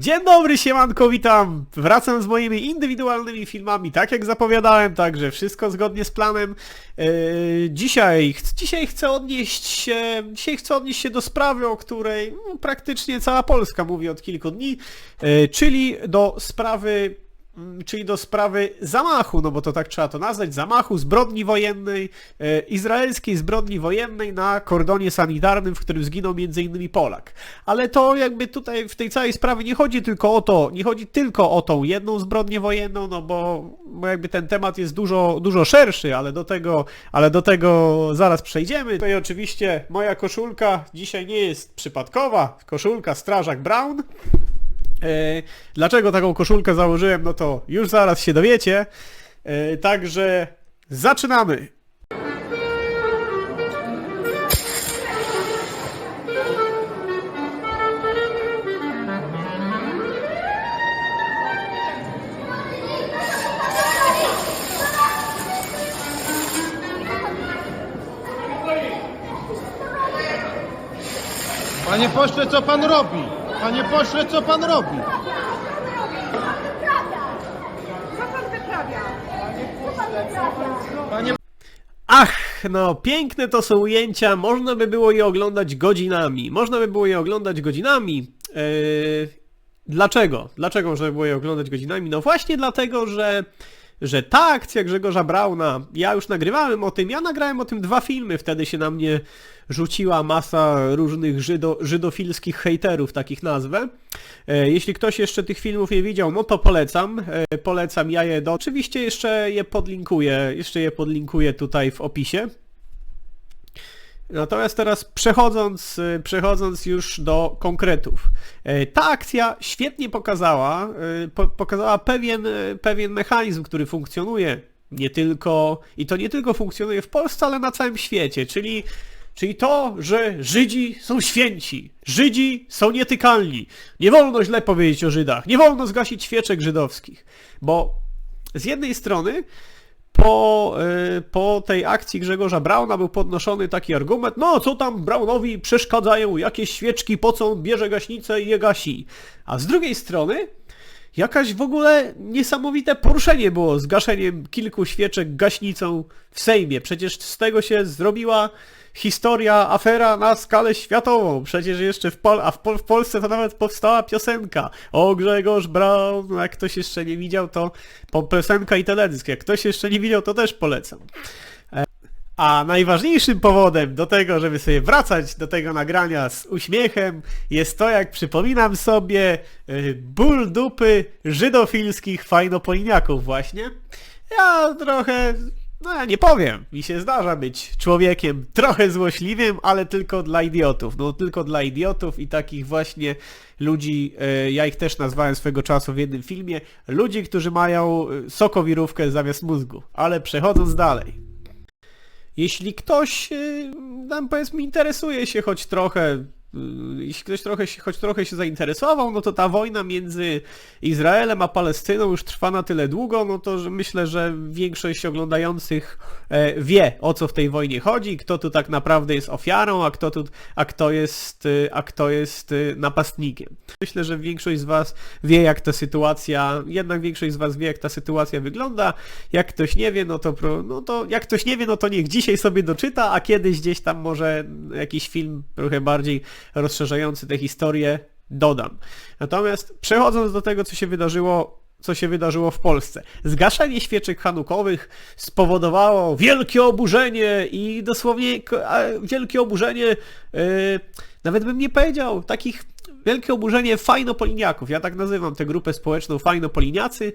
Dzień dobry, siemanko, witam! Wracam z moimi indywidualnymi filmami, tak jak zapowiadałem, także wszystko zgodnie z planem. Eee, dzisiaj, ch- dzisiaj chcę odnieść się, dzisiaj chcę odnieść się do sprawy, o której no, praktycznie cała Polska mówi od kilku dni, e, czyli do sprawy czyli do sprawy zamachu, no bo to tak trzeba to nazwać, zamachu, zbrodni wojennej, e, izraelskiej zbrodni wojennej na kordonie sanitarnym, w którym zginął m.in. Polak. Ale to jakby tutaj w tej całej sprawie nie chodzi tylko o to, nie chodzi tylko o tą jedną zbrodnię wojenną, no bo, bo jakby ten temat jest dużo, dużo szerszy, ale do tego, ale do tego zaraz przejdziemy. Tutaj oczywiście moja koszulka dzisiaj nie jest przypadkowa, koszulka Strażak Brown. E, Dlaczego taką koszulkę założyłem, no to już zaraz się dowiecie. E, Także zaczynamy! Panie pośle, co pan robi? Panie pośle, co pan robi? Co pan wyprawia? Co pan wyprawia? Panie Ach, no piękne to są ujęcia, można by było je oglądać godzinami. Można by było je oglądać godzinami. Eee, dlaczego? Dlaczego można by było je oglądać godzinami? No właśnie dlatego, że, że ta akcja Grzegorza Brauna, ja już nagrywałem o tym, ja nagrałem o tym dwa filmy, wtedy się na mnie rzuciła masa różnych żydo, żydofilskich hejterów, takich nazwę. E, Jeśli ktoś jeszcze tych filmów nie widział, no to polecam. E, Polecam ja je do... Oczywiście jeszcze je podlinkuję, jeszcze je podlinkuję tutaj w opisie. Natomiast teraz przechodząc, y, przechodząc już do konkretów. E, Ta akcja świetnie pokazała, y, po, pokazała pewien, y, pewien mechanizm, który funkcjonuje nie tylko, i to nie tylko funkcjonuje w Polsce, ale na całym świecie, czyli, czyli to, że Żydzi są święci, Żydzi są nietykalni. Nie wolno źle powiedzieć o Żydach, nie wolno zgasić świeczek żydowskich, bo z jednej strony po, y, po tej akcji Grzegorza Brauna był podnoszony taki argument, no co tam Braunowi przeszkadzają jakieś świeczki, po co on bierze gaśnicę i je gasi. A z drugiej strony jakaś w ogóle niesamowite poruszenie było z gaszeniem kilku świeczek gaśnicą w Sejmie. Przecież z tego się zrobiła historia, afera na skalę światową. Przecież jeszcze w, Pol a w, Pol w Polsce to nawet powstała piosenka. O Grzegorz no jak ktoś jeszcze nie widział, to po piosenka i teledysk. Jak ktoś jeszcze nie widział, to też polecam. A najważniejszym powodem do tego, żeby sobie wracać do tego nagrania z uśmiechem, jest to, jak przypominam sobie, y, ból dupy żydofilskich fajnopoliniaków właśnie. Ja trochę, no ja nie powiem, mi się zdarza być człowiekiem trochę złośliwym, ale tylko dla idiotów. No tylko dla idiotów i takich właśnie ludzi, e, ja ich też nazwałem swego czasu w jednym filmie, ludzi, którzy mają e, sokowirówkę zamiast mózgu. Ale przechodząc dalej. Jeśli ktoś, y, tam powiedzmy, interesuje się choć trochę, y, jeśli ktoś trochę się, choć trochę się zainteresował, no to ta wojna między Izraelem a Palestyną już trwa na tyle długo, no to że myślę, że większość oglądających e, wie, o co w tej wojnie chodzi, kto tu tak naprawdę jest ofiarą, a kto tu, a kto jest, y, a kto jest y, napastnikiem. Myślę, że większość z Was wie, jak ta sytuacja, jednak większość z Was wie, jak ta sytuacja wygląda. Jak ktoś nie wie, no to, no to jak ktoś nie wie, no to niech dzisiaj sobie doczyta, a kiedyś gdzieś tam może jakiś film trochę bardziej rozszerzający tę historię dodam. Natomiast przechodząc do tego, co się wydarzyło co się wydarzyło w Polsce. Zgaszanie świeczek hanukowych spowodowało wielkie oburzenie i dosłownie wielkie oburzenie, yy, nawet bym nie powiedział, takich wielkie oburzenie fajnopoliniaków. Ja tak nazywam tę grupę społeczną fajnopoliniacy,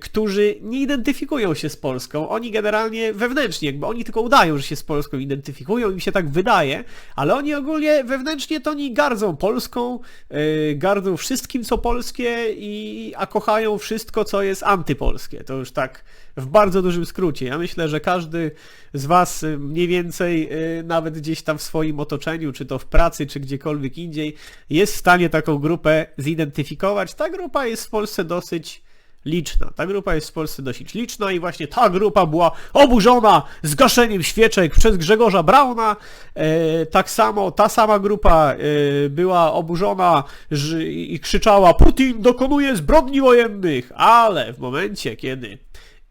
którzy nie identyfikują się z Polską. Oni generalnie wewnętrznie, jakby oni tylko udają, że się z Polską identyfikują, im się tak wydaje, ale oni ogólnie wewnętrznie to oni gardzą Polską, yy, gardzą wszystkim, co polskie, i, a kochają wszystko, co jest antypolskie. To już tak w bardzo dużym skrócie. Ja myślę, że każdy z Was y, mniej więcej, nawet gdzieś tam w swoim otoczeniu, czy to w pracy, czy gdziekolwiek indziej, jest w stanie taką grupę zidentyfikować. Ta grupa jest w Polsce dosyć liczna. Ta grupa jest w Polsce dosyć liczna i właśnie ta grupa była oburzona zgaszeniem świeczek przez Grzegorza Brauna. E, tak samo ta sama grupa e, była oburzona i krzyczała Putin dokonuje zbrodni wojennych, ale w momencie, kiedy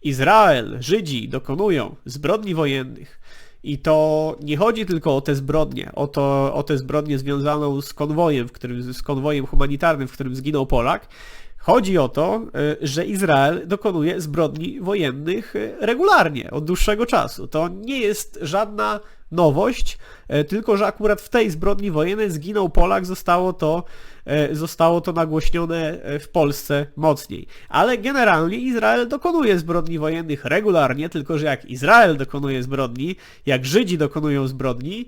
Izrael, Żydzi dokonują zbrodni wojennych, i to nie chodzi tylko o te zbrodnie, o, to, o tę zbrodnię związaną z konwojem, w którym, z konwojem humanitarnym, w którym zginął Polak. Chodzi o to, y, że Izrael dokonuje zbrodni wojennych y, regularnie, od dłuższego czasu. To nie jest żadna nowość, y, tylko że akurat w tej zbrodni wojennej zginął Polak, zostało to, zostało to nagłośnione w Polsce mocniej. Ale generalnie Izrael dokonuje zbrodni wojennych regularnie, tylko że jak Izrael dokonuje zbrodni, jak Żydzi dokonują zbrodni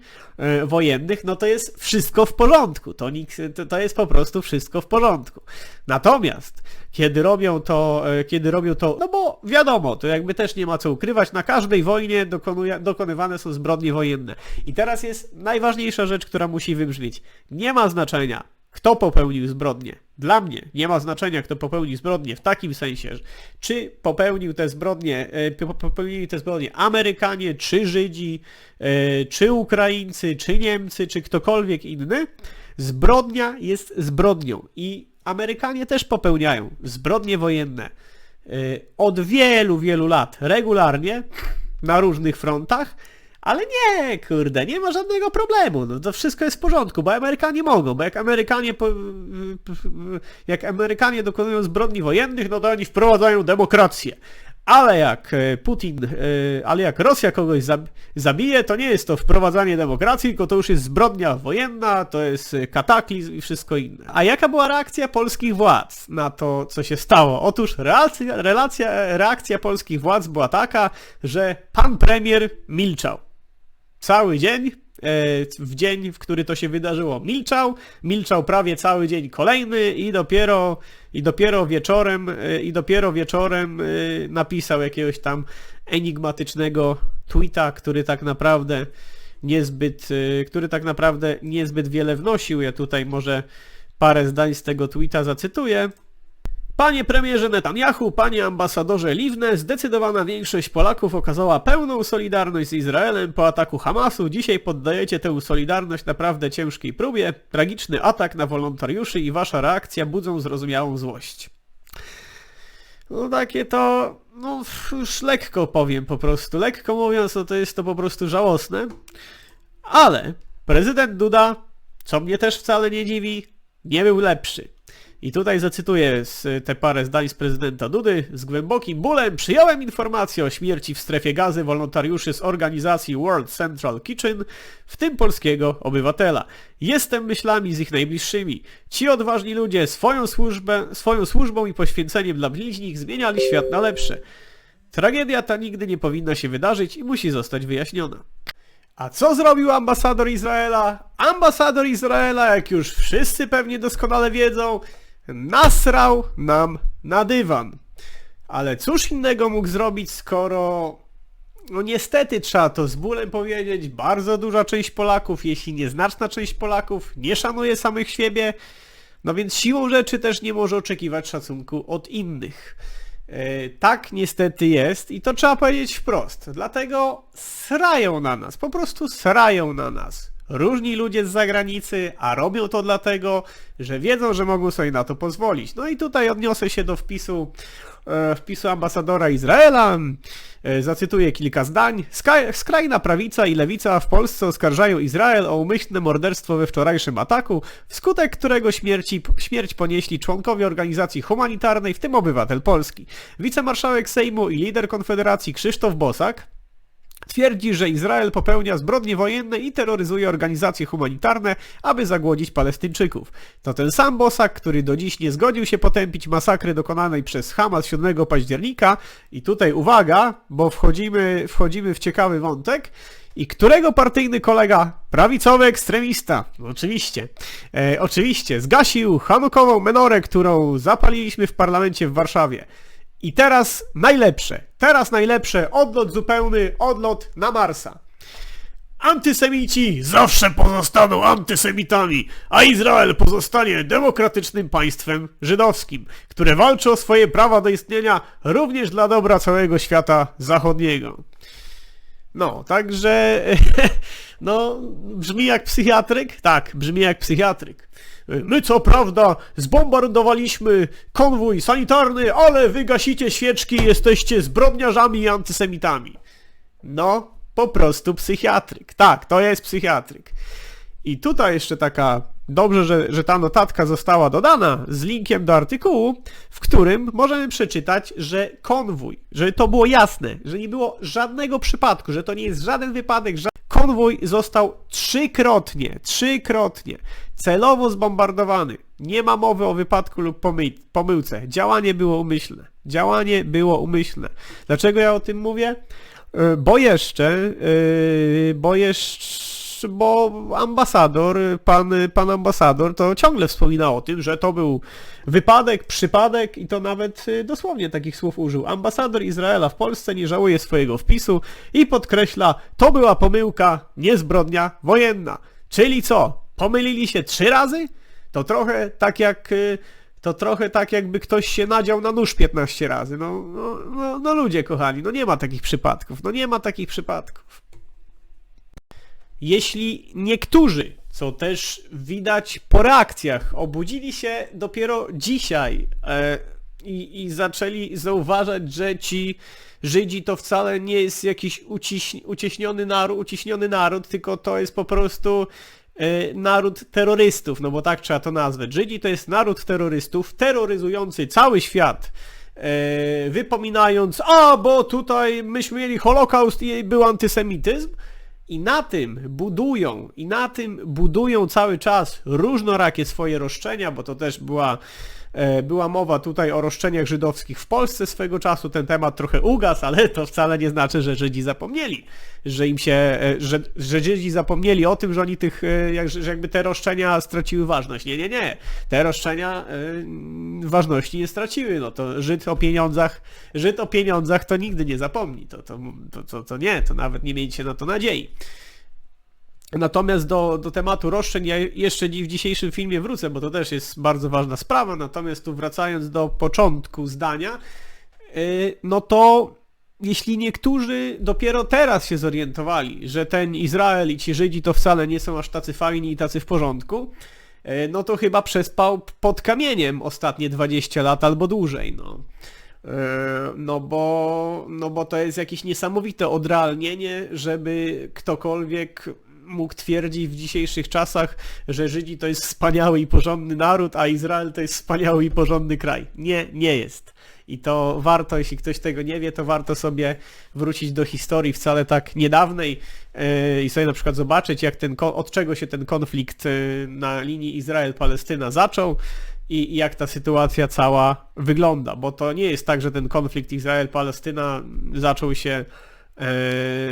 wojennych, no to jest wszystko w porządku. To, nikt, to jest po prostu wszystko w porządku. Natomiast kiedy robią to, e, kiedy robią to, no bo wiadomo, to jakby też nie ma co ukrywać, na każdej wojnie dokonuje, dokonywane są zbrodnie wojenne. I teraz jest najważniejsza rzecz, która musi wybrzmieć. Nie ma znaczenia, kto popełnił zbrodnię. Dla mnie nie ma znaczenia, kto popełnił zbrodnię w takim sensie, czy popełnił te zbrodnie, e, popełnili te zbrodnie Amerykanie, czy Żydzi, e, czy Ukraińcy, czy Niemcy, czy ktokolwiek inny. Zbrodnia jest zbrodnią i Amerykanie też popełniają zbrodnie wojenne y, od wielu, wielu lat, regularnie, na różnych frontach, ale nie, kurde, nie ma żadnego problemu. No to wszystko jest w porządku, bo Amerykanie mogą, bo jak Amerykanie, po, jak Amerykanie dokonują zbrodni wojennych, no to oni wprowadzają demokrację. Ale jak e, Putin, e, ale jak Rosja kogoś zabije, to nie jest to wprowadzanie demokracji, tylko to już jest zbrodnia wojenna, to jest kataklizm i wszystko inne. A jaka była reakcja polskich władz na to, co się stało? Otóż relacja, relacja, reakcja polskich władz była taka, że pan premier milczał. Cały dzień E, w dzień, w który to się wydarzyło, milczał, milczał prawie cały dzień kolejny i dopiero, i dopiero wieczorem, e, i dopiero wieczorem e, napisał jakiegoś tam enigmatycznego tweeta, który tak naprawdę niezbyt, który tak naprawdę niezbyt wiele wnosił. Ja tutaj może parę zdań z tego tweeta zacytuję. Panie premierze Netanyahu, panie ambasadorze Liwne, zdecydowana większość Polaków okazała pełną solidarność z Izraelem po ataku Hamasu. Dzisiaj poddajecie tę solidarność naprawdę ciężkiej próbie. Tragiczny atak na wolontariuszy i wasza reakcja budzą zrozumiałą złość. No takie to, no już lekko powiem po prostu. Lekko mówiąc, no to jest to po prostu żałosne. Ale prezydent Duda, co mnie też wcale nie dziwi, nie był lepszy. I tutaj zacytuję z, te parę zdań z prezydenta Dudy. Z głębokim bólem przyjąłem informację o śmierci w strefie gazy wolontariuszy z organizacji World Central Kitchen, w tym polskiego obywatela. Jestem myślami z ich najbliższymi. Ci odważni ludzie swoją, służbę, swoją służbą i poświęceniem dla bliźnich zmieniali świat na lepsze. Tragedia ta nigdy nie powinna się wydarzyć i musi zostać wyjaśniona. A co zrobił ambasador Izraela? Ambasador Izraela, jak już wszyscy pewnie doskonale wiedzą, nasrał nam na dywan. Ale cóż innego mógł zrobić, skoro... No niestety trzeba to z bólem powiedzieć, bardzo duża część Polaków, jeśli nieznaczna część Polaków, nie szanuje samych siebie, no więc siłą rzeczy też nie może oczekiwać szacunku od innych. E, tak niestety jest i to trzeba powiedzieć wprost. Dlatego srają na nas, po prostu srają na nas różni ludzie z zagranicy, a robią to dlatego, że wiedzą, że mogą sobie na to pozwolić. No i tutaj odniosę się do wpisu, e, wpisu ambasadora Izraela. E, zacytuję kilka zdań. Skrajna prawica i lewica w Polsce oskarżają Izrael o umyślne morderstwo we wczorajszym ataku, wskutek którego śmierci, śmierć ponieśli członkowie organizacji humanitarnej, w tym obywatel Polski. Wicemarszałek Sejmu i lider Konfederacji Krzysztof Bosak Twierdzi, że Izrael popełnia zbrodnie wojenne i terroryzuje organizacje humanitarne, aby zagłodzić Palestyńczyków. To ten sam Bosak, który do dziś nie zgodził się potępić masakry dokonanej przez Hamas 7 października i tutaj uwaga, bo wchodzimy, wchodzimy w ciekawy wątek, i którego partyjny kolega, prawicowy ekstremista, oczywiście, e, oczywiście, zgasił hanukową menorę, którą zapaliliśmy w parlamencie w Warszawie. I teraz najlepsze, teraz najlepsze, odlot zupełny, odlot na Marsa. Antysemici zawsze pozostaną antysemitami, a Izrael pozostanie demokratycznym państwem żydowskim, które walczy o swoje prawa do istnienia również dla dobra całego świata zachodniego. No, także no, brzmi jak psychiatryk? Tak, brzmi jak psychiatryk. My co prawda zbombardowaliśmy konwój sanitarny, ale wy gasicie świeczki jesteście zbrodniarzami i antysemitami. No, po prostu psychiatryk. Tak, to jest psychiatryk. I tutaj jeszcze taka, dobrze, że, że ta notatka została dodana z linkiem do artykułu, w którym możemy przeczytać, że konwój, że to było jasne, że nie było żadnego przypadku, że to nie jest żaden wypadek, konwój został trzykrotnie, trzykrotnie celowo zbombardowany. Nie ma mowy o wypadku lub pomyłce. Działanie było umyślne. Działanie było umyślne. Dlaczego ja o tym mówię? E, Bo jeszcze, e, bo jeszcze, bo ambasador, pan, pan ambasador to ciągle wspomina o tym, że to był wypadek, przypadek i to nawet e, dosłownie takich słów użył. Ambasador Izraela w Polsce nie żałuje swojego wpisu i podkreśla, to była pomyłka, nie zbrodnia wojenna. Czyli co? Pomylili się trzy razy? To trochę tak jak y, to trochę tak jakby ktoś się nadział na nóż 15 razy. No, no, no, no ludzie kochani, no nie ma takich przypadków. No nie ma takich przypadków. Jeśli niektórzy, co też widać po reakcjach, obudzili się dopiero dzisiaj e, i, i zaczęli zauważać, że ci Żydzi to wcale nie jest jakiś uciś, ucieśniony, naród, uciśniony naród, tylko to jest po prostu e, naród terrorystów, no bo tak trzeba to nazwać. Żydzi to jest naród terrorystów, terroryzujący cały świat, e, wypominając, a bo tutaj myśmy mieli Holokaust i był antysemityzm, i na tym budują, i na tym budują cały czas różnorakie swoje roszczenia, bo to też była, była mowa tutaj o roszczeniach żydowskich w Polsce swego czasu. Ten temat trochę ugasł, ale to wcale nie znaczy, że Żydzi zapomnieli, że im się, e, że, że Żydzi zapomnieli o tym, że oni tych, e, że jakby te roszczenia straciły ważność. Nie, nie, nie. Te roszczenia e, ważności nie straciły. No to Żyd o pieniądzach, Żyd o pieniądzach to nigdy nie zapomni. To, to, to, to, to nie, to nawet nie miejcie na to nadziei. Natomiast do, do tematu roszczeń ja jeszcze w dzisiejszym filmie wrócę, bo to też jest bardzo ważna sprawa. Natomiast tu wracając do początku zdania, yy, no to jeśli niektórzy dopiero teraz się zorientowali, że ten Izrael i ci Żydzi to wcale nie są aż tacy fajni i tacy w porządku, yy, no to chyba przespał pod kamieniem ostatnie 20 lat albo dłużej, no. Yy, No bo, no bo to jest jakieś niesamowite odrealnienie, żeby ktokolwiek mógł twierdzić w dzisiejszych czasach, że Żydzi to jest wspaniały i porządny naród, a Izrael to jest wspaniały i porządny kraj. Nie, nie jest. I to warto, jeśli ktoś tego nie wie, to warto sobie wrócić do historii wcale tak niedawnej yy, i sobie na przykład zobaczyć, jak ten, od czego się ten konflikt yy, na linii Izrael-Palestyna zaczął i, jak ta sytuacja cała wygląda, bo to nie jest tak, że ten konflikt Izrael-Palestyna zaczął się e,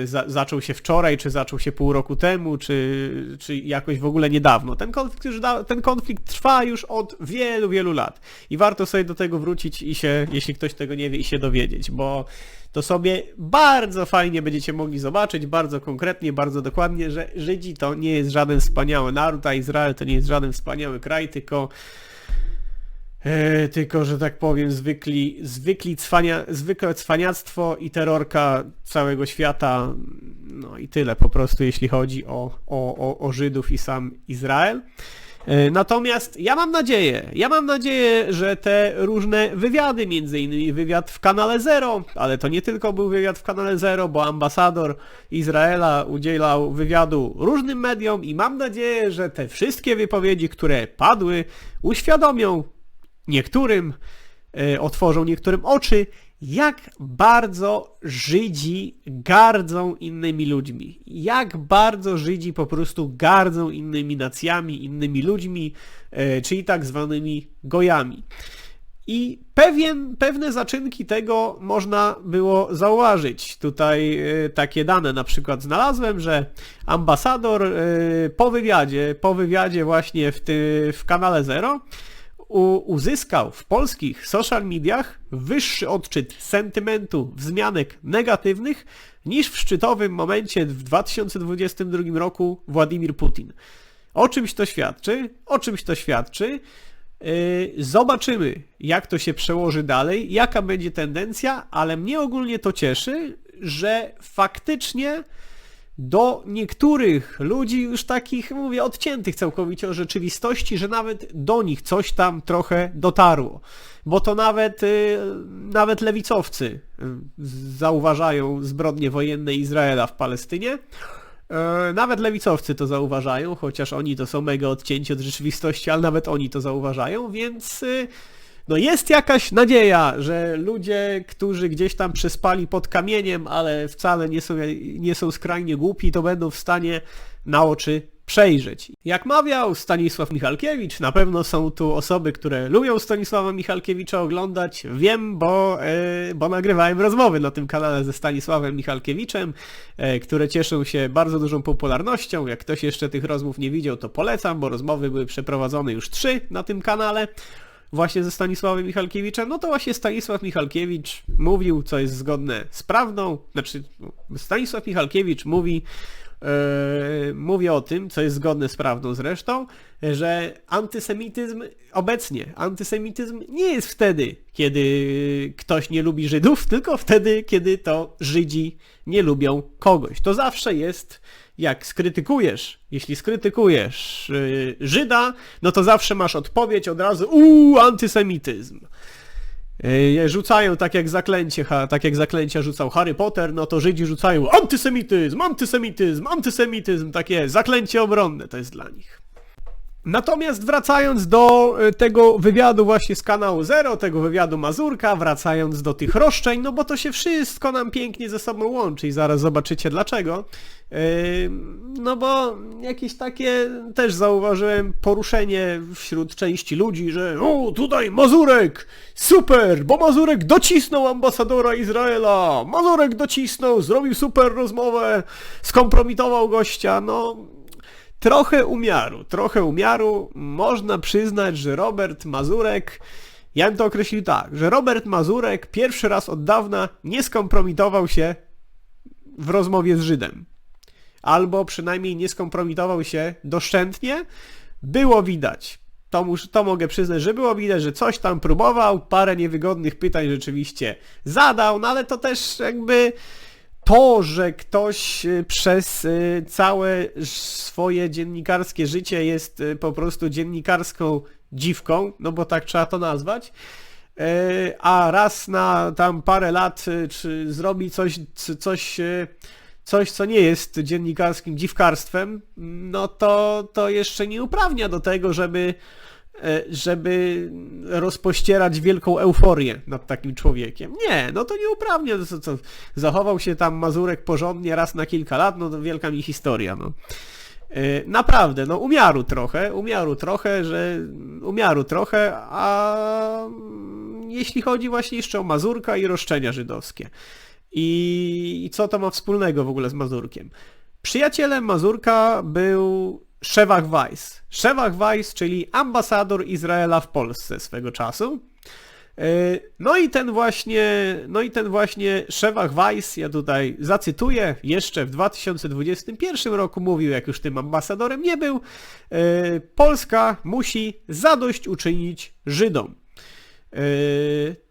za, zaczął się wczoraj, czy zaczął się pół roku temu, czy, czy jakoś w ogóle niedawno. Ten konflikt, ten konflikt trwa już od wielu, wielu lat i warto sobie do tego wrócić i się, jeśli ktoś tego nie wie, i się dowiedzieć, bo to sobie bardzo fajnie będziecie mogli zobaczyć, bardzo konkretnie, bardzo dokładnie, że Żydzi to nie jest żaden wspaniały naród, a Izrael to nie jest żaden wspaniały kraj, tylko E, tylko, że tak powiem, zwykli, zwykli cwania, zwykłe cwaniactwo i terrorka całego świata, no i tyle po prostu, jeśli chodzi o, o, o, o Żydów i sam Izrael. E, Natomiast ja mam nadzieję, ja mam nadzieję, że te różne wywiady, między innymi wywiad w kanale Zero, ale to nie tylko był wywiad w kanale Zero, bo ambasador Izraela udzielał wywiadu różnym mediom i mam nadzieję, że te wszystkie wypowiedzi, które padły, uświadomią niektórym, e, otworzą niektórym oczy, jak bardzo Żydzi gardzą innymi ludźmi. Jak bardzo Żydzi po prostu gardzą innymi nacjami, innymi ludźmi, e, czyli tak zwanymi gojami. I pewien, pewne zaczynki tego można było zauważyć. Tutaj e, takie dane na przykład znalazłem, że ambasador po wywiadzie, po wywiadzie właśnie w, ty, w kanale Zero uzyskał w polskich social mediach wyższy odczyt sentymentu, wzmianek negatywnych niż w szczytowym momencie w 2022 roku Władimir Putin. O czymś to świadczy? O czymś to świadczy? Yy, Zobaczymy, jak to się przełoży dalej, jaka będzie tendencja, ale mnie ogólnie to cieszy, że faktycznie do niektórych ludzi już takich, mówię, odciętych całkowicie od rzeczywistości, że nawet do nich coś tam trochę dotarło. Bo to nawet, y, nawet lewicowcy y, zauważają zbrodnie wojenne Izraela w Palestynie. E, Nawet lewicowcy to zauważają, chociaż oni to są mega odcięci od rzeczywistości, ale nawet oni to zauważają, więc y, no jest jakaś nadzieja, że ludzie, którzy gdzieś tam przespali pod kamieniem, ale wcale nie są, nie są skrajnie głupi, to będą w stanie na oczy przejrzeć. Jak mawiał Stanisław Michalkiewicz, na pewno są tu osoby, które lubią Stanisława Michalkiewicza oglądać. Wiem, bo, e, bo nagrywałem rozmowy na tym kanale ze Stanisławem Michalkiewiczem, e, które cieszą się bardzo dużą popularnością. Jak ktoś jeszcze tych rozmów nie widział, to polecam, bo rozmowy były przeprowadzone już trzy na tym kanale właśnie ze Stanisławem Michalkiewiczem, no to właśnie Stanisław Michalkiewicz mówił, co jest zgodne z prawdą, znaczy Stanisław Michalkiewicz mówi, mówi o tym, co jest zgodne z prawdą zresztą, że antysemityzm obecnie, antysemityzm nie jest wtedy, kiedy ktoś nie lubi Żydów, tylko wtedy, kiedy to Żydzi nie lubią kogoś. To zawsze jest jak skrytykujesz, jeśli skrytykujesz yy, Żyda, no to zawsze masz odpowiedź od razu, uuu, antysemityzm. Yy, rzucają tak jak zaklęcie, ha, tak jak zaklęcia rzucał Harry Potter, no to Żydzi rzucają antysemityzm, antysemityzm, antysemityzm, takie zaklęcie obronne to jest dla nich. Natomiast wracając do e, tego wywiadu właśnie z kanału Zero, tego wywiadu Mazurka, wracając do tych roszczeń, no bo to się wszystko nam pięknie ze sobą łączy i zaraz zobaczycie dlaczego. Yy, No bo jakieś takie też zauważyłem poruszenie wśród części ludzi, że o tutaj Mazurek, super, bo Mazurek docisnął ambasadora Izraela, Mazurek docisnął, zrobił super rozmowę, skompromitował gościa, no trochę umiaru, trochę umiaru. Można przyznać, że Robert Mazurek, ja bym to określił tak, że Robert Mazurek pierwszy raz od dawna nie skompromitował się w rozmowie z Żydem. Albo przynajmniej nie skompromitował się doszczętnie. Było widać. To, mus, to mogę przyznać, że było widać, że coś tam próbował, parę niewygodnych pytań rzeczywiście zadał, no ale to też jakby to, że ktoś y, przez y, całe swoje dziennikarskie życie jest y, po prostu dziennikarską dziwką, no bo tak trzeba to nazwać, a raz na tam parę lat czy zrobi coś, coś, coś co nie jest dziennikarskim dziwkarstwem, no to, to jeszcze nie uprawnia do tego, żeby żeby rozpościerać wielką euforię nad takim człowiekiem. Nie, no to nie uprawnia. To co, co, zachował się tam Mazurek porządnie raz na kilka lat, no to wielka mi historia, no. E, Naprawdę, no umiaru trochę, umiaru trochę, że umiaru trochę, a jeśli chodzi właśnie jeszcze o Mazurka i roszczenia żydowskie. I, I co to ma wspólnego w ogóle z Mazurkiem? Przyjacielem Mazurka był Szewach Weiss. Szewach Weiss, czyli ambasador Izraela w Polsce swego czasu. Yy, No i ten właśnie, no i ten właśnie Szewach Weiss, ja tutaj zacytuję, jeszcze w 2021 roku mówił, jak już tym ambasadorem nie był, yy, Polska musi zadośćuczynić Żydom. Yy,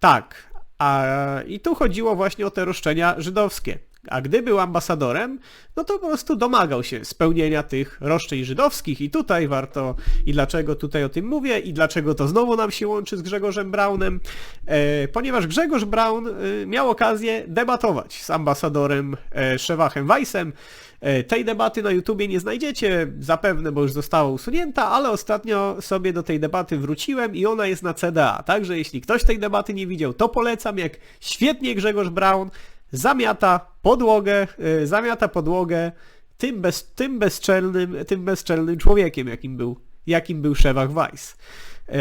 tak, a i tu chodziło właśnie o te roszczenia żydowskie. A gdy był ambasadorem, no to po prostu domagał się spełnienia tych roszczeń żydowskich i tutaj warto, i dlaczego tutaj o tym mówię, i dlaczego to znowu nam się łączy z Grzegorzem Braunem, e, ponieważ Grzegorz Braun e, miał okazję debatować z ambasadorem e, Szewachem Weissem. Tej debaty na YouTubie nie znajdziecie zapewne, bo już została usunięta, ale ostatnio sobie do tej debaty wróciłem i ona jest na CDA. Także jeśli ktoś tej debaty nie widział, to polecam, jak świetnie Grzegorz Braun zamiata podłogę, y, zamiata podłogę tym, bez, tym, bezczelnym, tym bezczelnym człowiekiem, jakim był, jakim był Szewach Weiss. Yy,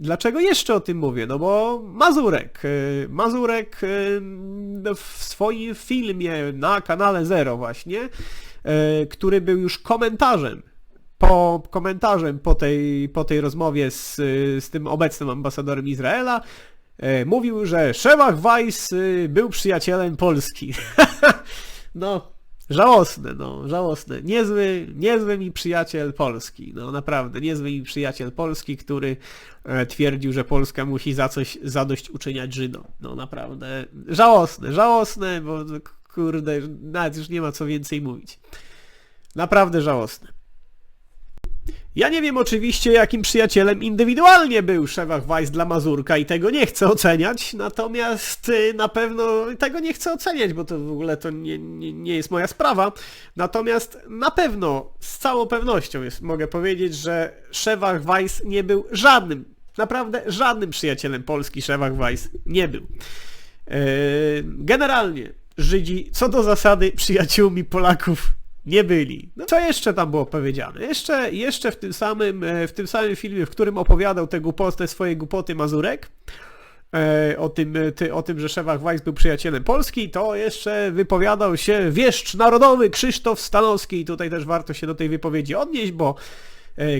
Dlaczego jeszcze o tym mówię? No bo Mazurek, yy, Mazurek yy, w swoim filmie na kanale Zero właśnie, który był już komentarzem po komentarzem po tej, po tej rozmowie z, z tym obecnym ambasadorem Izraela mówił, że Szewach Weiss y, był przyjacielem Polski. no, żałosne, no, żałosne. Niezły, niezły mi przyjaciel Polski, no naprawdę, niezły mi przyjaciel Polski, który e, twierdził, że Polska musi za coś zadośćuczyniać Żydom. No naprawdę, żałosne, żałosne, bo kurde, nawet już nie ma co więcej mówić. Naprawdę żałosne. Ja nie wiem oczywiście, jakim przyjacielem indywidualnie był Szewach Weiss dla Mazurka i tego nie chcę oceniać, natomiast y, na pewno tego nie chcę oceniać, bo to w ogóle to nie, nie, nie jest moja sprawa. Natomiast na pewno, z całą pewnością jest, mogę powiedzieć, że Szewach Weiss nie był żadnym, naprawdę żadnym przyjacielem Polski Szewach Weiss nie był. Yy, Generalnie Żydzi co do zasady przyjaciółmi Polaków nie byli. No, co jeszcze tam było powiedziane? Jeszcze, jeszcze w, tym samym, e, w tym samym filmie, w którym opowiadał te, głupoty, te swoje głupoty Mazurek, e, o tym, e, ty, o tym, że Szewach Weiss był przyjacielem Polski, to jeszcze wypowiadał się wieszcz narodowy Krzysztof Stanowski. I tutaj też warto się do tej wypowiedzi odnieść, bo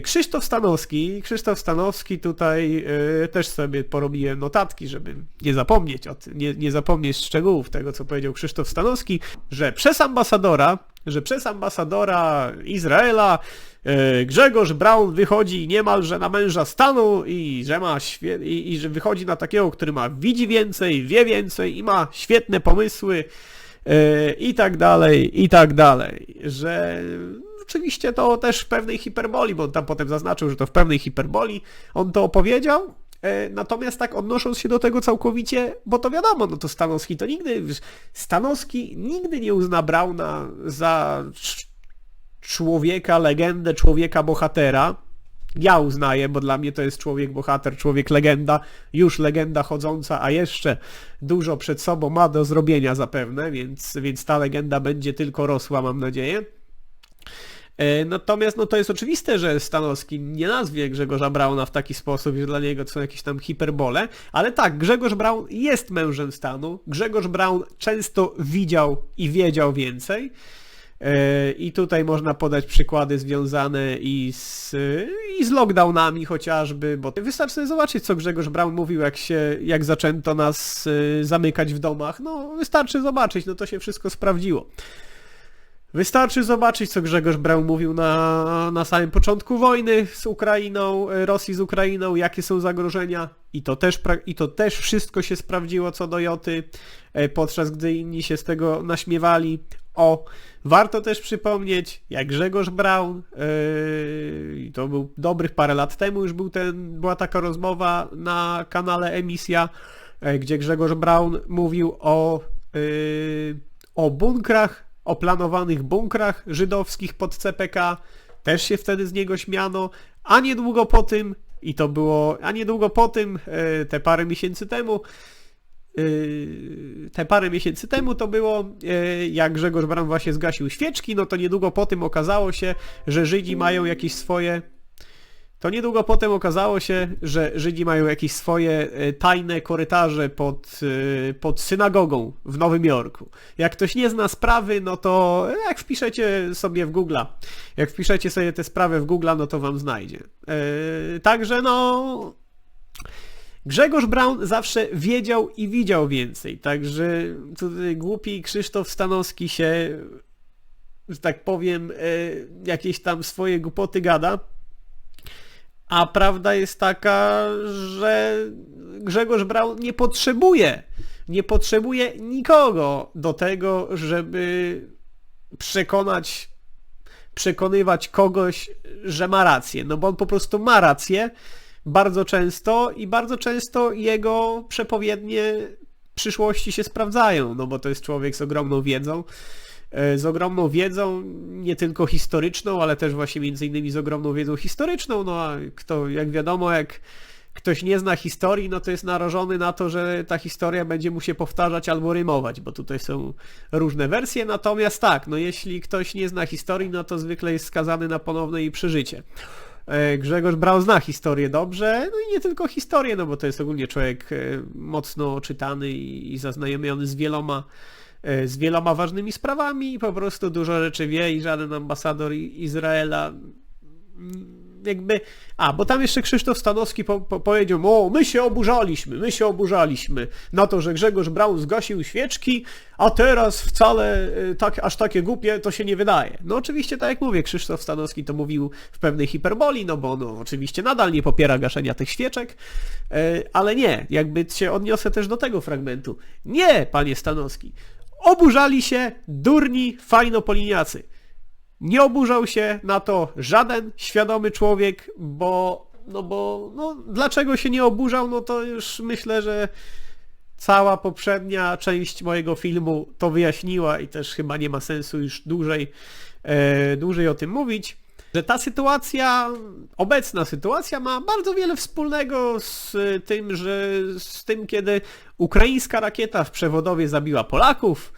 Krzysztof Stanowski, Krzysztof Stanowski tutaj też sobie porobiłem notatki, żeby nie zapomnieć, nie, nie zapomnieć szczegółów tego, co powiedział Krzysztof Stanowski, że przez ambasadora, że przez ambasadora Izraela e, Grzegorz Braun wychodzi niemalże na męża stanu i że ma i, i że wychodzi na takiego, który ma widzi więcej, wie więcej i ma świetne pomysły e, i tak dalej, i tak dalej, że oczywiście to też w pewnej hiperboli, bo on tam potem zaznaczył, że to w pewnej hiperboli on to opowiedział, Natomiast tak odnosząc się do tego całkowicie, bo to wiadomo, no to Stanowski to nigdy, Stanowski nigdy nie uzna Brauna za cz- człowieka, legendę, człowieka bohatera. Ja uznaję, bo dla mnie to jest człowiek bohater, człowiek legenda, już legenda chodząca, a jeszcze dużo przed sobą ma do zrobienia zapewne, więc, więc ta legenda będzie tylko rosła, mam nadzieję. E, Natomiast no to jest oczywiste, że Stanowski nie nazwie Grzegorza Brauna w taki sposób, że dla niego to są jakieś tam hiperbole, ale tak, Grzegorz Braun jest mężem stanu, Grzegorz Braun często widział i wiedział więcej. E, i tutaj można podać przykłady związane i z, i z lockdownami chociażby, bo wystarczy sobie zobaczyć, co Grzegorz Braun mówił, jak się, jak zaczęto nas e, zamykać w domach, no wystarczy zobaczyć, no to się wszystko sprawdziło. Wystarczy zobaczyć, co Grzegorz Braun mówił na, na samym początku wojny z Ukrainą, e, Rosji z Ukrainą, jakie są zagrożenia i to też, i to też wszystko się sprawdziło co do Joty, e, podczas gdy inni się z tego naśmiewali. O, warto też przypomnieć, jak Grzegorz Braun, yy, i to był dobrych parę lat temu już był ten, była taka rozmowa na kanale Emisja, e, gdzie Grzegorz Braun mówił o, yy, o bunkrach, o planowanych bunkrach żydowskich pod CPK. Też się wtedy z niego śmiano, a niedługo po tym, i to było, a niedługo po tym, e, te parę miesięcy temu, Yy, te parę miesięcy temu to było, yy, jak Grzegorz Braun właśnie zgasił świeczki, no to niedługo po tym okazało się, że Żydzi mają jakieś swoje to niedługo potem okazało się, że Żydzi mają jakieś swoje e, tajne korytarze pod, e, pod synagogą w Nowym Jorku. Jak ktoś nie zna sprawy, no to jak wpiszecie sobie w Google'a, jak wpiszecie sobie tę sprawę w Google'a, no to wam znajdzie. E, Także no... Grzegorz Braun zawsze wiedział i widział więcej, także głupi Krzysztof Stanowski się, że tak powiem, e, jakieś tam swoje głupoty gada. A prawda jest taka, że Grzegorz Braun nie potrzebuje, nie potrzebuje nikogo do tego, żeby przekonać, przekonywać kogoś, że ma rację. No bo on po prostu ma rację bardzo często i bardzo często jego przepowiednie przyszłości się sprawdzają, no bo to jest człowiek z ogromną wiedzą, z ogromną wiedzą, nie tylko historyczną, ale też właśnie między innymi z ogromną wiedzą historyczną, no a kto, jak wiadomo, jak ktoś nie zna historii, no to jest narażony na to, że ta historia będzie mu się powtarzać albo rymować, bo tutaj są różne wersje, natomiast tak, no jeśli ktoś nie zna historii, no to zwykle jest skazany na ponowne jej przeżycie. E, Grzegorz Braun zna historię dobrze, no i nie tylko historię, no bo to jest ogólnie człowiek e, mocno czytany i zaznajomiony z wieloma e, z wieloma ważnymi sprawami i po prostu dużo rzeczy wie i żaden ambasador Izraela jakby... A, bo tam jeszcze Krzysztof Stanowski po, po, powiedział, o, my się oburzaliśmy, my się oburzaliśmy na to, że Grzegorz Braun zgasił świeczki, a teraz wcale y, tak, aż takie głupie to się nie wydaje. No oczywiście, tak jak mówię, Krzysztof Stanowski to mówił w pewnej hiperboli, no bo no, oczywiście nadal nie popiera gaszenia tych świeczek, y, ale nie, jakby się odniosę też do tego fragmentu. Nie, panie Stanowski, oburzali się durni fajnopoliniacy. Nie oburzał się na to żaden świadomy człowiek, bo, no bo, no dlaczego się nie oburzał, no to już myślę, że cała poprzednia część mojego filmu to wyjaśniła i też chyba nie ma sensu już dłużej, e, dłużej o tym mówić. Że ta sytuacja, obecna sytuacja ma bardzo wiele wspólnego z tym, że z tym, kiedy ukraińska rakieta w przewodowie zabiła Polaków,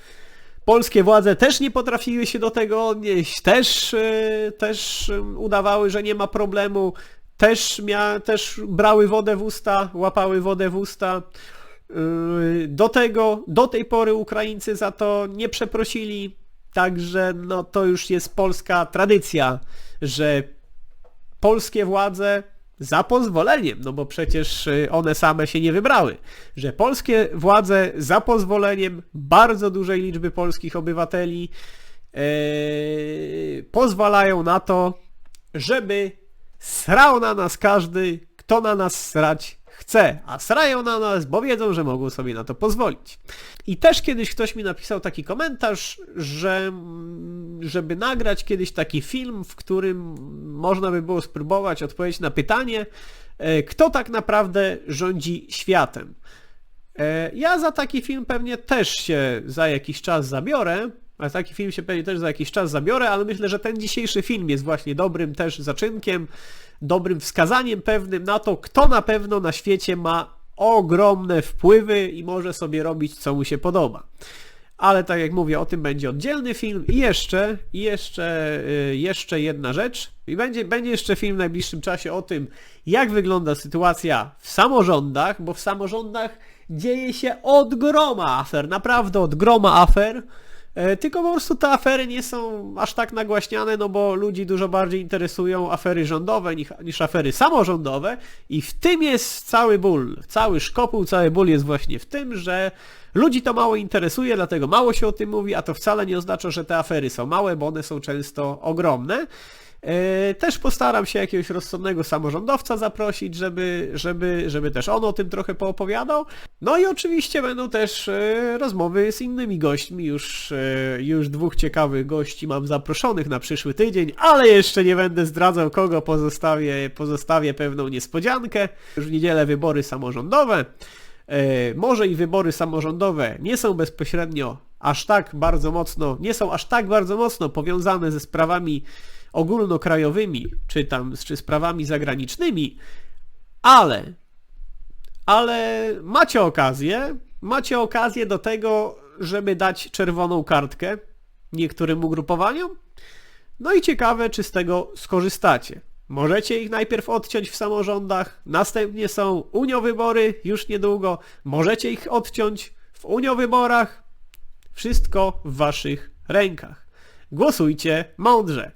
Polskie władze też nie potrafiły się do tego odnieść, też, e, też udawały, że nie ma problemu, też, mia, też brały wodę w usta, łapały wodę w usta. E, Do tego, do tej pory Ukraińcy za to nie przeprosili, także no to już jest polska tradycja, że polskie władze za pozwoleniem, no bo przecież y, one same się nie wybrały, że polskie władze za pozwoleniem bardzo dużej liczby polskich obywateli e, pozwalają na to, żeby srał na nas każdy, kto na nas srać chce, a srają na nas, bo wiedzą, że mogą sobie na to pozwolić. I też kiedyś ktoś mi napisał taki komentarz, że żeby nagrać kiedyś taki film, w którym można by było spróbować odpowiedzieć na pytanie, e, kto tak naprawdę rządzi światem. E, Ja za taki film pewnie też się za jakiś czas zabiorę, a taki film się pewnie też za jakiś czas zabiorę, ale myślę, że ten dzisiejszy film jest właśnie dobrym też zaczynkiem, dobrym wskazaniem pewnym na to, kto na pewno na świecie ma ogromne wpływy i może sobie robić co mu się podoba. Ale tak jak mówię, o tym będzie oddzielny film i jeszcze, jeszcze, y, jeszcze jedna rzecz. I będzie, będzie jeszcze film w najbliższym czasie o tym, jak wygląda sytuacja w samorządach, bo w samorządach dzieje się od groma afer, naprawdę od groma afer. E, Tylko po prostu te afery nie są aż tak nagłaśniane, no bo ludzi dużo bardziej interesują afery rządowe niż, niż afery samorządowe i w tym jest cały ból. Cały szkopuł, cały ból jest właśnie w tym, że ludzi to mało interesuje, dlatego mało się o tym mówi, a to wcale nie oznacza, że te afery są małe, bo one są często ogromne. E, Też postaram się jakiegoś rozsądnego samorządowca zaprosić, żeby, żeby, żeby też on o tym trochę poopowiadał. No i oczywiście będą też e, rozmowy z innymi gośćmi. Już, e, już dwóch ciekawych gości mam zaproszonych na przyszły tydzień, ale jeszcze nie będę zdradzał kogo, pozostawię, pozostawię pewną niespodziankę. Już w niedzielę wybory samorządowe. Może i wybory samorządowe nie są bezpośrednio aż tak bardzo mocno, nie są aż tak bardzo mocno powiązane ze sprawami ogólnokrajowymi, czy tam czy sprawami zagranicznymi, ale ale macie okazję, macie okazję do tego, żeby dać czerwoną kartkę niektórym ugrupowaniom. No i ciekawe, czy z tego skorzystacie. Możecie ich najpierw odciąć w samorządach, następnie są uniowybory już niedługo, możecie ich odciąć w uniowyborach. Wszystko w waszych rękach. Głosujcie mądrze.